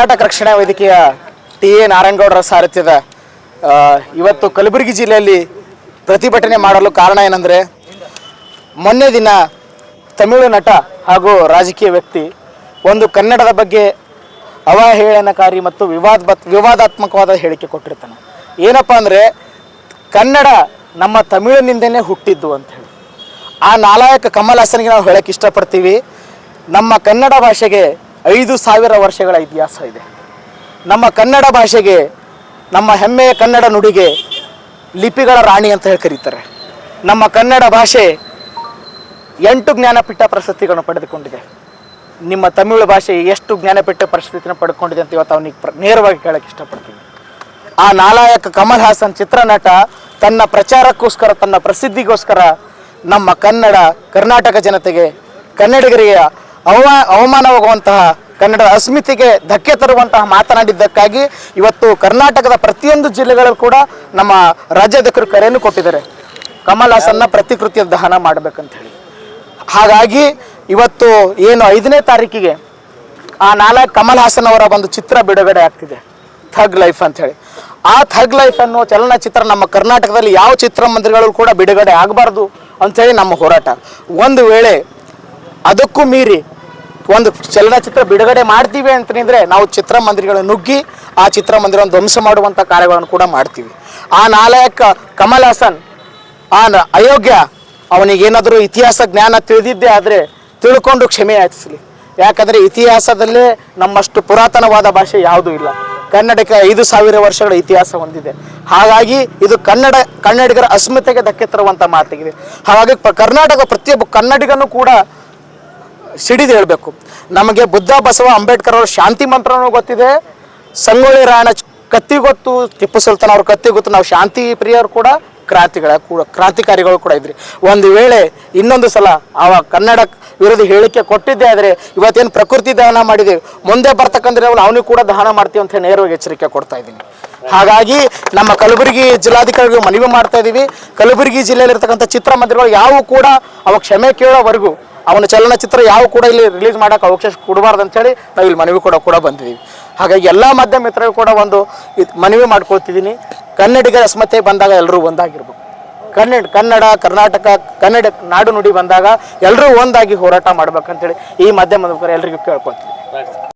ಕರ್ನಾಟಕ ರಕ್ಷಣಾ ವೇದಿಕೆಯ T A ನಾರಾಯಣಗೌಡರ ಸಾರಥ್ಯದ ಇವತ್ತು ಕಲಬುರಗಿ ಜಿಲ್ಲೆಯಲ್ಲಿ ಪ್ರತಿಭಟನೆ ಮಾಡಲು ಕಾರಣ ಏನಂದರೆ, ಮೊನ್ನೆ ದಿನ ತಮಿಳು ನಟ ಹಾಗೂ ರಾಜಕೀಯ ವ್ಯಕ್ತಿ ಒಂದು ಕನ್ನಡದ ಬಗ್ಗೆ ಅವಹೇಳನಕಾರಿ ಮತ್ತು ವಿವಾದ ವಿವಾದಾತ್ಮಕವಾದ ಹೇಳಿಕೆ ಕೊಟ್ಟಿರ್ತಾನೆ. ಏನಪ್ಪ ಅಂದರೆ, ಕನ್ನಡ ನಮ್ಮ ತಮಿಳಿನಿಂದನೇ ಹುಟ್ಟಿದ್ದು ಅಂತ ಹೇಳಿ. ಆ ನಾಲಾಯಕ ಕಮಲ್ ಹಾಸನಿಗೆ ನಾವು ಹೇಳಕ್ಕೆ ಇಷ್ಟಪಡ್ತೀವಿ. ನಮ್ಮ ಕನ್ನಡ ಭಾಷೆಗೆ ಐದು ಸಾವಿರ ವರ್ಷಗಳ ಇತಿಹಾಸ ಇದೆ. ನಮ್ಮ ಕನ್ನಡ ಭಾಷೆಗೆ, ನಮ್ಮ ಹೆಮ್ಮೆಯ ಕನ್ನಡ ನುಡಿಗೆ ಲಿಪಿಗಳ ರಾಣಿ ಅಂತ ಹೇಳಿ ಕರೀತಾರೆ. ನಮ್ಮ ಕನ್ನಡ ಭಾಷೆ ಎಂಟು ಜ್ಞಾನಪೀಠ ಪ್ರಶಸ್ತಿಗಳನ್ನು ಪಡೆದುಕೊಂಡಿದೆ. ನಿಮ್ಮ ತಮಿಳು ಭಾಷೆ ಎಷ್ಟು ಜ್ಞಾನಪೀಠ ಪ್ರಶಸ್ತಿನ ಪಡ್ಕೊಂಡಿದೆ ಅಂತ ಇವತ್ತು ಅವನಿಗೆ ನೇರವಾಗಿ ಕೇಳಕ್ಕೆ ಇಷ್ಟಪಡ್ತೀನಿ. ಆ ನಾಲಾಯಕ ಕಮಲ್ ಹಾಸನ್ ಚಿತ್ರನಟ, ತನ್ನ ಪ್ರಚಾರಕ್ಕೋಸ್ಕರ, ತನ್ನ ಪ್ರಸಿದ್ಧಿಗೋಸ್ಕರ ನಮ್ಮ ಕನ್ನಡ, ಕರ್ನಾಟಕ ಜನತೆಗೆ ಕನ್ನಡಿಗರಿಗೆ ಅವಮ, ಅವಮಾನವಾಗುವಂತಹ ಕನ್ನಡದ ಅಸ್ಮಿತೆಗೆ ಧಕ್ಕೆ ತರುವಂತಹ ಮಾತನಾಡಿದ್ದಕ್ಕಾಗಿ ಇವತ್ತು ಕರ್ನಾಟಕದ ಪ್ರತಿಯೊಂದು ಜಿಲ್ಲೆಗಳಲ್ಲೂ ಕೂಡ ನಮ್ಮ ರಾಜ್ಯಾಧ್ಯಕ್ಷರು ಕರೆಯನ್ನು ಕೊಟ್ಟಿದ್ದಾರೆ. ಕಮಲ್ ಹಾಸನ್ನ ಪ್ರತಿಕೃತಿಯ ದಹನ ಮಾಡಬೇಕಂತ ಹೇಳಿ. ಹಾಗಾಗಿ ಇವತ್ತು ಏನು ಐದನೇ ತಾರೀಕಿಗೆ ಆ ನಾಲ್ಕು ಕಮಲ್ ಹಾಸನ್ ಅವರ ಒಂದು ಚಿತ್ರ ಬಿಡುಗಡೆ ಆಗ್ತಿದೆ. ಥಗ್ ಲೈಫ್ ಅಂತ ಹೇಳಿ. ಆ ಥಗ್ ಲೈಫ್ ಅನ್ನೋ ಚಲನಚಿತ್ರ ನಮ್ಮ ಕರ್ನಾಟಕದಲ್ಲಿ ಯಾವ ಚಿತ್ರಮಂದಿರಗಳು ಕೂಡ ಬಿಡುಗಡೆ ಆಗಬಾರ್ದು ಅಂಥೇಳಿ ನಮ್ಮ ಹೋರಾಟ. ಒಂದು ವೇಳೆ ಅದಕ್ಕೂ ಮೀರಿ ಒಂದು ಚಲನಚಿತ್ರ ಬಿಡುಗಡೆ ಮಾಡ್ತೀವಿ ಅಂತಂದರೆ ನಾವು ಚಿತ್ರಮಂದಿರಗಳನ್ನು ನುಗ್ಗಿ ಆ ಚಿತ್ರಮಂದಿರವನ್ನು ಧ್ವಂಸ ಮಾಡುವಂಥ ಕಾರ್ಯಗಳನ್ನು ಕೂಡ ಮಾಡ್ತೀವಿ. ಆ ನಾಲಾಯಕ ಕಮಲ್ ಹಾಸನ್, ಆ ಅಯೋಗ್ಯ ಅವನಿಗೇನಾದರೂ ಇತಿಹಾಸ ಜ್ಞಾನ ತಿಳಿದಿದ್ದೇ ಆದರೆ ತಿಳ್ಕೊಂಡು ಕ್ಷಮೆ ಯಾಚಿಸಲಿ ಯಾಕಂದರೆ ಇತಿಹಾಸದಲ್ಲೇ ನಮ್ಮಷ್ಟು ಪುರಾತನವಾದ ಭಾಷೆ ಯಾವುದೂ ಇಲ್ಲ. ಕನ್ನಡಕ್ಕೆ ಐದು ಸಾವಿರ ವರ್ಷಗಳ ಇತಿಹಾಸ ಹೊಂದಿದೆ. ಹಾಗಾಗಿ ಇದು ಕನ್ನಡ, ಕನ್ನಡಿಗರ ಅಸ್ಮಿತೆಗೆ ಧಕ್ಕೆ ತರುವಂಥ ಮಾತಾಗಿದೆ. ಹಾಗಾಗಿ ಕರ್ನಾಟಕ ಪ್ರತಿಯೊಬ್ಬ ಕನ್ನಡಿಗನೂ ಕೂಡ ಸಿಡಿದು ಹೇಳಬೇಕು. ನಮಗೆ ಬುದ್ಧ, ಬಸವ, ಅಂಬೇಡ್ಕರ್ ಅವರ ಶಾಂತಿ ಮಂತ್ರನೂ ಗೊತ್ತಿದೆ. ಸಂಗೊಳ್ಳಿ ರಾಯಣ್ಣ ಕತ್ತಿ ಗೊತ್ತು, ಟಿಪ್ಪು ಸುಲ್ತಾನ್ ಅವ್ರ ಕತ್ತಿ ಗೊತ್ತು. ನಾವು ಶಾಂತಿ ಪ್ರಿಯರು ಕೂಡ, ಕ್ರಾಂತಿಗಳ ಕೂಡ, ಕ್ರಾಂತಿಕಾರಿಗಳು ಕೂಡ ಇದ್ರಿ. ಒಂದು ವೇಳೆ ಇನ್ನೊಂದು ಸಲ ಆ ಕನ್ನಡ ವಿರೋಧಿ ಹೇಳಿಕೆ ಕೊಟ್ಟಿದ್ದೆ ಆದರೆ ಇವತ್ತೇನು ಪ್ರಕೃತಿ ದಹನ ಮಾಡಿದ್ದೀವಿ ಮುಂದೆ ಬರ್ತಕ್ಕಂಥ ಅವನಿಗೆ ಕೂಡ ದಹನ ಮಾಡ್ತೀವಿ ಅಂತ ಹೇಳಿ ನೇರವಾಗಿ ಎಚ್ಚರಿಕೆ ಕೊಡ್ತಾ ಇದ್ದೀನಿ. ಹಾಗಾಗಿ ನಮ್ಮ ಕಲಬುರಗಿ ಜಿಲ್ಲಾಧಿಕಾರಿಗಳಿಗೆ ಮನವಿ ಮಾಡ್ತಾ ಇದ್ದೀವಿ. ಕಲಬುರಗಿ ಜಿಲ್ಲೆಯಲ್ಲಿರ್ತಕ್ಕಂಥ ಚಿತ್ರಮಂದಿರಗಳು ಯಾವೂ ಕೂಡ ಅವ ಕ್ಷಮೆ ಕೇಳೋವರೆಗೂ ಅವನ ಚಲನಚಿತ್ರ ಯಾವ ಕೂಡ ಇಲ್ಲಿ ರಿಲೀಸ್ ಮಾಡೋಕೆ ಅವಕಾಶ ಕೊಡಬಾರ್ದು ಅಂತೇಳಿ ನಾವು ಇಲ್ಲಿ ಮನವಿ ಕೂಡ ಕೂಡ ಬಂದಿದ್ದೀವಿ. ಹಾಗಾಗಿ ಎಲ್ಲ ಮಾಧ್ಯಮ ಮಿತ್ರರು ಕೂಡ ಒಂದು ಮನವಿ ಮಾಡ್ಕೊಳ್ತಿದ್ದೀನಿ. ಕನ್ನಡಿಗರ ಅಸ್ಮತೆ ಬಂದಾಗ ಎಲ್ಲರೂ ಒಂದಾಗಿರ್ಬೇಕು. ಕನ್ನಡ ಕನ್ನಡ, ಕರ್ನಾಟಕ, ಕನ್ನಡ ನಾಡು ನುಡಿ ಬಂದಾಗ ಎಲ್ಲರೂ ಒಂದಾಗಿ ಹೋರಾಟ ಮಾಡ್ಬೇಕಂತೇಳಿ ಈ ಮಾಧ್ಯಮದ ಮುಖಾಂತರ ಎಲ್ರಿಗೂ ಕೇಳ್ಕೊಳ್ತೀವಿ